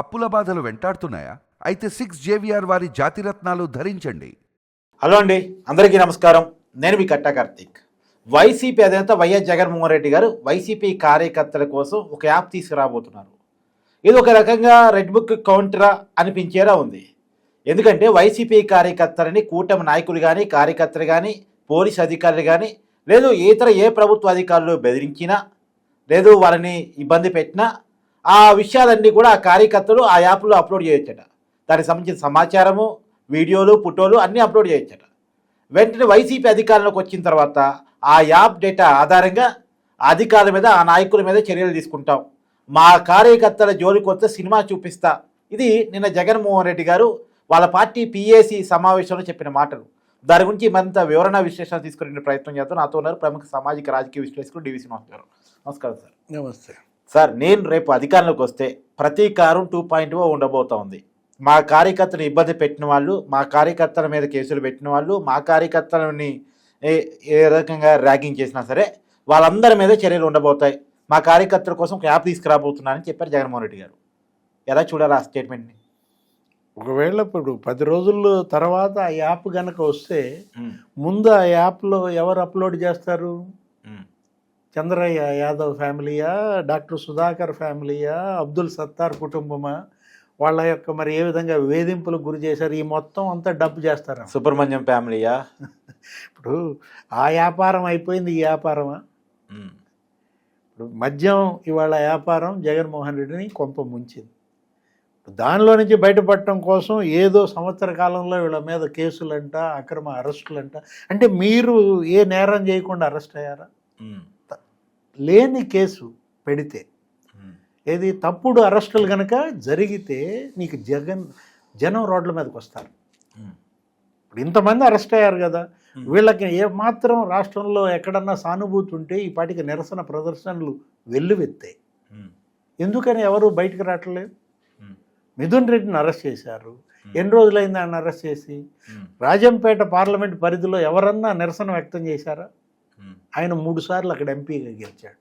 అప్పుల బాధలు వెంటాడుతున్నాయా? అయితే సిక్స్ జేవిఆర్ వారి జాతిరత్నాలు ధరించండి. హలో అండి అందరికీ నమస్కారం. నేను మీ కట్టా కార్తీక్. వైసీపీ అధినేత వైఎస్ జగన్మోహన్ రెడ్డి గారు వైసీపీ కార్యకర్తల కోసం ఒక యాప్ తీసుకురాబోతున్నారు. ఇది ఒక రకంగా రెడ్ బుక్ కౌంటరా అనిపించేలా ఉంది. ఎందుకంటే వైసీపీ కార్యకర్తలని కూటమి నాయకులు కానీ కార్యకర్తలు కానీ పోలీస్ అధికారులు కానీ లేదు ఇతర ఏ ప్రభుత్వ అధికారులు బెదిరించినా లేదు వాళ్ళని ఇబ్బంది పెట్టినా ఆ విషయాలన్నీ కూడా ఆ కార్యకర్తలు ఆ యాప్లో అప్లోడ్ చేయొచ్చట. దానికి సంబంధించిన సమాచారము వీడియోలు ఫోటోలు అన్నీ అప్లోడ్ చేయొచ్చట. వెంటనే వైసీపీ అధికారంలోకి వచ్చిన తర్వాత ఆ యాప్ డేటా ఆధారంగా అధికారుల మీద ఆ నాయకుల మీద చర్యలు తీసుకుంటాం. మా కార్యకర్తల జోలికి వస్తే సినిమా చూపిస్తా. ఇది నిన్న జగన్మోహన్ రెడ్డి గారు వాళ్ళ పార్టీ పిఏసి సమావేశంలో చెప్పిన మాటలు. దాని గురించి మరింత వివరణ విశ్లేషణ తీసుకునే ప్రయత్నం చేస్తాం నాతో ఉన్నారు ప్రముఖ సామాజిక రాజకీయ విశ్లేషకులు డివిసి నమస్కారం నమస్కారం సార్. నమస్తే. సార్ నేను రేపు అధికారంలోకి వస్తే ప్రతీకారం టూ పాయింట్ ఓ ఉండబోతా ఉంది. మా కార్యకర్తను ఇబ్బంది పెట్టిన వాళ్ళు మా కార్యకర్తల మీద కేసులు పెట్టిన వాళ్ళు మా కార్యకర్తలని ఏ ఏ రకంగా ర్యాగింగ్ చేసినా సరే వాళ్ళందరి మీద చర్యలు ఉండబోతాయి. మా కార్యకర్తల కోసం ఒక యాప్ తీసుకురాబోతున్నానని చెప్పారు జగన్మోహన్ రెడ్డి గారు. ఎలా చూడాలి ఆ స్టేట్మెంట్ని? ఒకవేళ ఇప్పుడు పది రోజుల తర్వాత ఆ యాప్ గనక వస్తే ముందు ఆ యాప్లో ఎవరు అప్లోడ్ చేస్తారు? చంద్రయ్య యాదవ్ ఫ్యామిలీయా డాక్టర్ సుధాకర్ ఫ్యామిలీయా అబ్దుల్ సత్తార్ కుటుంబమా? వాళ్ళ యొక్క మరి ఏ విధంగా వేధింపులకు గురి చేశారు? ఈ మొత్తం అంతా డబ్బు చేస్తారు? సుబ్రహ్మణ్యం ఫ్యామిలీయా? ఇప్పుడు ఆ వ్యాపారం అయిపోయింది ఈ వ్యాపారమా? ఇప్పుడు మద్యం ఇవాళ వ్యాపారం జగన్మోహన్ రెడ్డిని కొంప ముంచింది. దానిలో నుంచి బయటపడటం కోసం ఏదో సంవత్సర కాలంలో వీళ్ళ మీద కేసులంట అక్రమ అరెస్టులంట. అంటే మీరు ఏ నేరం చేయకుండా అరెస్ట్ అయ్యారా? లేని కేసు పెడితే ఏది తప్పుడు అరెస్టులు కనుక జరిగితే నీకు జగన్ జనం రోడ్ల మీదకి వస్తారు. ఇప్పుడు ఇంతమంది అరెస్ట్ అయ్యారు కదా వీళ్ళకి ఏ మాత్రం రాష్ట్రంలో ఎక్కడన్నా సానుభూతి ఉంటే ఈ పాటికి నిరసన ప్రదర్శనలు వెల్లువెత్తాయి ఎందుకని ఎవరు బయటకు రావట్లేదు? మిథున్ రెడ్డిని అరెస్ట్ చేశారు. ఎన్ని రోజులైంది ఆయన అరెస్ట్ చేసి? రాజంపేట పార్లమెంట్ పరిధిలో ఎవరన్నా నిరసన వ్యక్తం చేశారా? ఆయన మూడు సార్లు అక్కడ ఎంపీగా గెలిచాడు.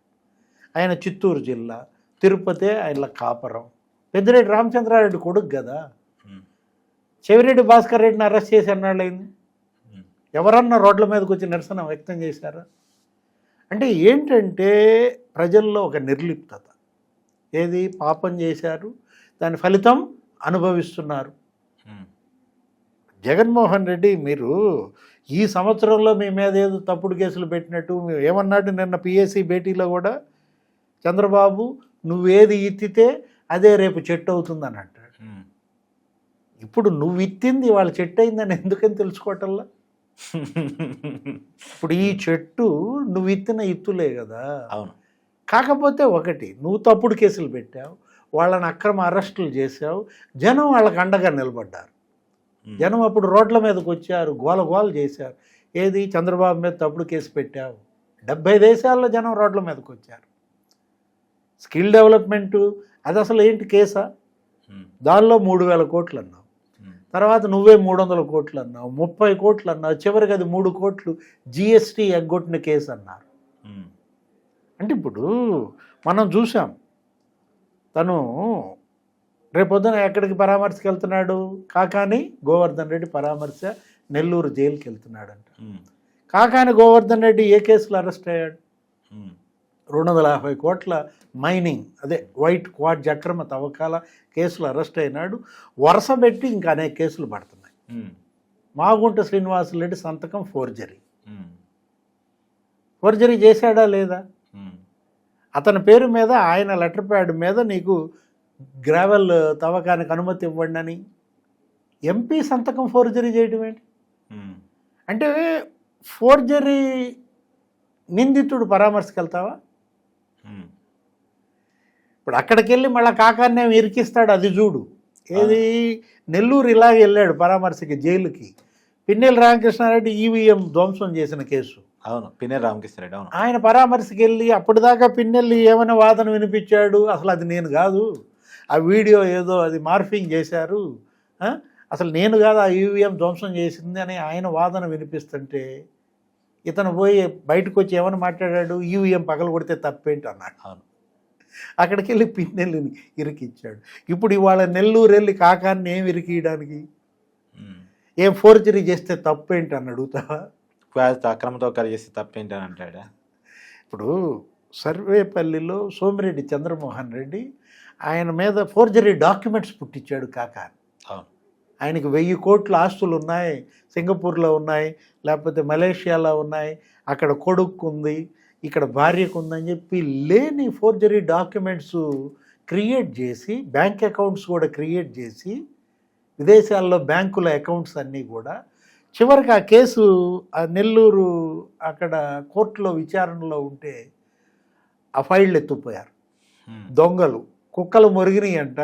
ఆయన చిత్తూరు జిల్లా తిరుపతి ఆయన కాపరం. పెద్దిరెడ్డి రామచంద్రారెడ్డి కొడుకు కదా. చెవిరెడ్డి భాస్కర్ రెడ్డిని అరెస్ట్ చేసి అన్నాళ్ళైంది ఎవరన్నా రోడ్ల మీదకి వచ్చి నిరసన వ్యక్తం చేశారా? అంటే ఏంటంటే ప్రజల్లో ఒక నిర్లిప్తత. ఏది పాపం చేశారు దాని ఫలితం అనుభవిస్తున్నారు. జగన్మోహన్ రెడ్డి మీరు ఈ సంవత్సరంలో మీ మీద ఏదో తప్పుడు కేసులు పెట్టినట్టు ఏమన్నాడు నిన్న పిఎస్సి భేటీలో కూడా? చంద్రబాబు నువ్వేది ఇత్తితే అదే రేపు చెట్టు అవుతుందని అంటాడు. ఇప్పుడు నువ్వు ఇత్తింది వాళ్ళ చెట్టు అయిందని ఎందుకని తెలుసుకోవటంలా? ఇప్పుడు ఈ చెట్టు నువ్వు ఇత్తిన ఇత్తులే కదా. అవును. కాకపోతే ఒకటి నువ్వు తప్పుడు కేసులు పెట్టావు వాళ్ళని అక్రమ అరెస్టులు చేసావు జనం వాళ్ళకి అండగా నిలబడ్డారు. జనం అప్పుడు రోడ్ల మీదకి వచ్చారు గోల గోల చేశారు. ఏది? చంద్రబాబు మీద తప్పుడు కేసు పెట్టావు. డెబ్బై దేశాల్లో జనం రోడ్ల మీదకి వచ్చారు. స్కిల్ డెవలప్మెంటు అది అసలు ఏంటి కేసా? దానిలో మూడు వేల కోట్లు అన్నావు. తర్వాత నువ్వే మూడు వందల కోట్లు అన్నావు. ముప్పై కోట్లు అన్నావు. చివరికి అది మూడు కోట్లు జిఎస్టీ ఎగ్గొట్టిన కేసు అన్నారు. అంటే ఇప్పుడు మనం చూసాం. తను రేపొద్దున ఎక్కడికి పరామర్శకి వెళ్తున్నాడు కాకాని గోవర్ధన్ రెడ్డి పరామర్శ నెల్లూరు జైలుకి వెళ్తున్నాడంట కాకాని గోవర్ధన్ రెడ్డి ఏ కేసులో అరెస్ట్ అయ్యాడు? రెండు వందల యాభై కోట్ల మైనింగ్ అదే వైట్ క్వాడ్ అక్రమ తవ్వకాల కేసులు అరెస్ట్ అయినాడు. వరుస పెట్టి ఇంకా అనేక కేసులు పడుతున్నాయి. మాగుంట శ్రీనివాసరెడ్డి సంతకం ఫోర్జరీ. ఫోర్జరీ చేశాడా లేదా? అతని పేరు మీద ఆయన లెటర్ ప్యాడ్ మీద నీకు గ్రావెల్ తవ్వకానికి అనుమతి ఇవ్వండి అని ఎంపీ సంతకం ఫోర్జరీ చేయడం ఏంటి? అంటే ఫోర్జరీ నిందితుడు పరామర్శకి వెళ్తావా ఇప్పుడు అక్కడికి వెళ్ళి మళ్ళీ కాకాన్నే ఇరికిస్తాడు? అది చూడు. ఏది? నెల్లూరు ఇలాగ వెళ్ళాడు పరామర్శకి జైలుకి. పిన్నెల రామకృష్ణారెడ్డి ఈవీఎం ధ్వంసం చేసిన కేసు. అవును పినే రామకృష్ణారెడ్డి అవును. ఆయన పరామర్శకి వెళ్ళి అప్పటిదాకా పిన్నెల్లి ఏమైనా వాదన వినిపించాడు? అసలు అది నేను కాదు. ఆ వీడియో ఏదో అది మార్ఫింగ్ చేశారు? అసలు నేను కాదు ఆ ఈవీఎం ధ్వంసం చేసింది అని ఆయన వాదన వినిపిస్తుంటే ఇతను పోయి బయటకు వచ్చి ఏమని మాట్లాడాడు? ఈవీఎం పగల కొడితే తప్పేంటి అన్నాడు. అవును. అక్కడికి వెళ్ళి పిన్నెల్లిని ఇరికిచ్చాడు. ఇప్పుడు ఇవాళ నెల్లూరు వెళ్ళి కాకాన్ని ఏం ఇరికియడానికి? ఏం ఫోర్జరీ చేస్తే తప్పేంటి అని అడుగుతావా? అక్రమంతో కలిసి తప్పేంటని అంటాడా? ఇప్పుడు సర్వేపల్లిలో సోమిరెడ్డి చంద్రమోహన్ రెడ్డి ఆయన మీద ఫోర్జరీ డాక్యుమెంట్స్ పుట్టించాడు కాకాని అవును. ఆయనకి వెయ్యి కోట్ల ఆస్తులు ఉన్నాయి సింగపూర్లో ఉన్నాయి లేకపోతే మలేషియాలో ఉన్నాయి అక్కడ కొడుకు ఉంది ఇక్కడ భార్యకు ఉందని చెప్పి లేని ఫోర్జరీ డాక్యుమెంట్స్ క్రియేట్ చేసి బ్యాంక్ అకౌంట్స్ కూడా క్రియేట్ చేసి విదేశాల్లో బ్యాంకుల అకౌంట్స్ అన్నీ కూడా చివరికి ఆ కేసు ఆ నెల్లూరు అక్కడ కోర్టులో విచారణలో ఉంటే ఆ ఫైళ్ళు ఎత్తుపోయారు. దొంగలు. కుక్కలు మొరిగినాయి అంట.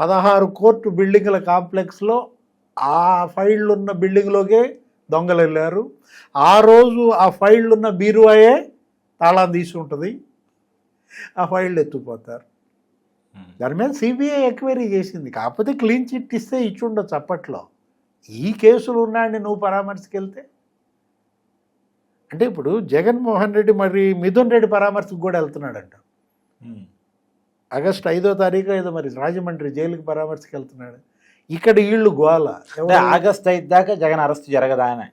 పదహారు కోర్టు బిల్డింగ్ల కాంప్లెక్స్లో ఆ ఫైళ్ళు ఉన్న బిల్డింగ్లోకే దొంగలు వెళ్ళారు. ఆ రోజు ఆ ఫైళ్ళు ఉన్న బీరువాయే తాళం తీసి ఉంటుంది. ఆ ఫైళ్ళు ఎత్తుపోతారు. దాని మీద సిబిఐ ఎంక్వైరీ చేసింది. కాకపోతే క్లీన్ చిట్ ఇస్తే ఇచ్చి ఉండొచ్చు అప్పట్లో. ఈ కేసులు ఉన్నాయని నువ్వు పరామర్శకి వెళ్తే అంటే ఇప్పుడు జగన్మోహన్ రెడ్డి మరి మిథున్ రెడ్డి పరామర్శకు కూడా వెళ్తున్నాడంట. ఆగస్ట్ ఐదో తారీఖు ఏదో మరి రాజమండ్రి జైలుకి పరామర్శకి వెళ్తున్నాడు. ఇక్కడ వీళ్ళు గోల? ఆగస్ట్ ఐదు దాకా జగన్ అరెస్ట్ జరగదా అని.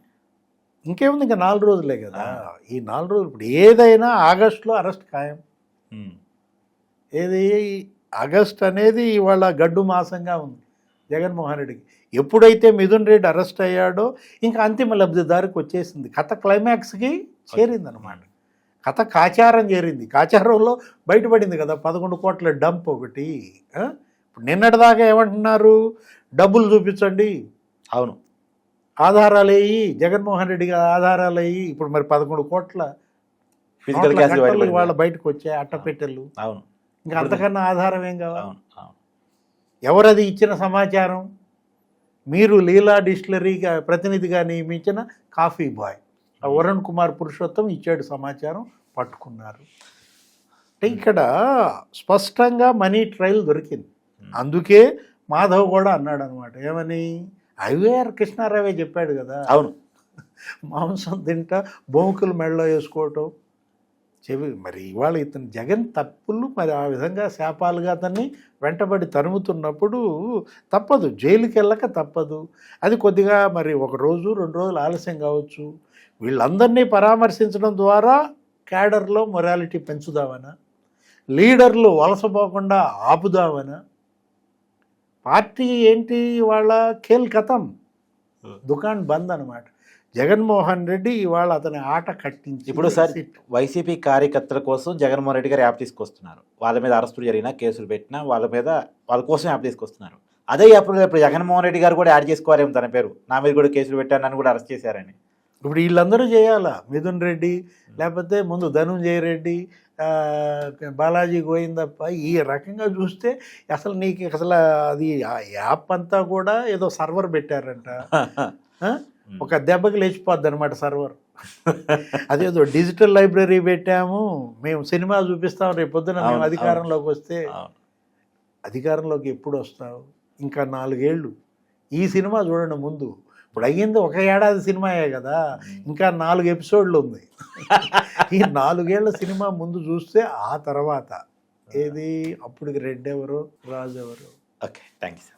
ఇంకేముంది ఇంకా నాలుగు రోజులే కదా. ఈ నాలుగు రోజులు ఇప్పుడు ఏదైనా ఆగస్టులో అరెస్ట్ ఖాయం. ఏది? ఆగస్ట్ అనేది ఇవాళ గడ్డు మాసంగా ఉంది జగన్మోహన్ రెడ్డికి. ఎప్పుడైతే మిథున్ రెడ్డి అరెస్ట్ అయ్యాడో ఇంకా అంతిమ లబ్ధిదారికి వచ్చేసింది. కథ క్లైమాక్స్కి చేరింది అనమాట కథ కాచారం చేరింది. కాచారంలో బయటపడింది కదా పదకొండు కోట్ల డంప్ ఒకటి? ఇప్పుడు నిన్నటిదాకా ఏమంటున్నారు? డబ్బులు చూపించండి. అవును. ఆధారాలు వేయి జగన్మోహన్ రెడ్డి గారి ఆధారాలు వేయి ఇప్పుడు మరి పదకొండు కోట్ల ఫిజికల్ కట్టలు వాళ్ళ బయటకు వచ్చాయి అట్టపెట్టెలు అవును. ఇంకా అంతకన్నా ఆధారం ఏం కావాలి? అవును. అవును. ఎవరది ఇచ్చిన సమాచారం? మీరు లీలా డిస్టిలరీగా ప్రతినిధిగా నియమించిన కాఫీ బాయ్. ఆ వరుణ్ కుమార్ పురుషోత్తం ఇచ్చాడు సమాచారం పట్టుకున్నారు. అంటే ఇక్కడ స్పష్టంగా మనీ ట్రయల్ దొరికింది. అందుకే మాధవ్ కూడా అన్నాడు అనమాట ఏమని? ఐవీఆర్ కృష్ణారావే చెప్పాడు కదా. అవును. మాంసం తింటా బొముకులు మెడలో వేసుకోవటం. చెవి మరి ఇవాళ ఇతను జగన్ తప్పులు మరి ఆ విధంగా శాపాలుగా అతన్ని వెంటబడి తరుముతున్నప్పుడు తప్పదు. జైలుకి వెళ్ళక తప్పదు. అది కొద్దిగా మరి ఒక రోజు రెండు రోజులు ఆలస్యం కావచ్చు. వీళ్ళందరినీ పరామర్శించడం ద్వారా క్యాడర్లో మొరాలిటీ పెంచుదామనా? లీడర్లు వలసపోకుండా ఆపుదామనా? పార్టీ ఏంటి వాళ్ళ ఖేల్ కథం దుకాణ్ బంద్ అనమాట జగన్మోహన్ రెడ్డి ఇవాళ అతని ఆట కట్టించి ఇప్పుడు సార్. వైసీపీ కార్యకర్తల కోసం జగన్మోహన్ రెడ్డి గారు యాప్ తీసుకొస్తున్నారు. వాళ్ళ మీద అరెస్టులు జరిగినా కేసులు పెట్టినా వాళ్ళ మీద వాళ్ళ కోసం యాప్ తీసుకొస్తున్నారు. అదే యాప్లో ఇప్పుడు జగన్మోహన్ రెడ్డి గారు కూడా యాడ్ చేసుకోవాలేమో తన పేరు. నా మీద కూడా కేసులు పెట్టాను నన్ను కూడా అరెస్ట్ చేశారని. ఇప్పుడు వీళ్ళందరూ చేయాలా? మిథున్ రెడ్డి లేకపోతే ముందు ధనుంజయ రెడ్డి బాలాజీ గోవిందప్ప ఈ రకంగా చూస్తే అసలు నీకు అసలు అది యాప్ అంతా కూడా ఏదో సర్వర్ పెట్టారంట? ఒక దెబ్బకి లేచిపోద్ది అనమాట సర్వర్. అదేదో డిజిటల్ లైబ్రరీ పెట్టాము మేము సినిమా చూపిస్తాం రేపు పొద్దున మేము అధికారంలోకి వస్తే. అధికారంలోకి ఎప్పుడు వస్తావు? ఇంకా నాలుగేళ్ళు. ఈ సినిమా చూడండి ముందు. ఇప్పుడు అయ్యింది ఒక ఏడాది సినిమాయే కదా. ఇంకా నాలుగు ఎపిసోడ్లు ఉంది. ఈ నాలుగేళ్ళ సినిమా ముందు చూస్తే ఆ తర్వాత. ఏది? అప్పటికి రెడ్ ఎవరు రాజు ఎవరు ఓకే థ్యాంక్ యూ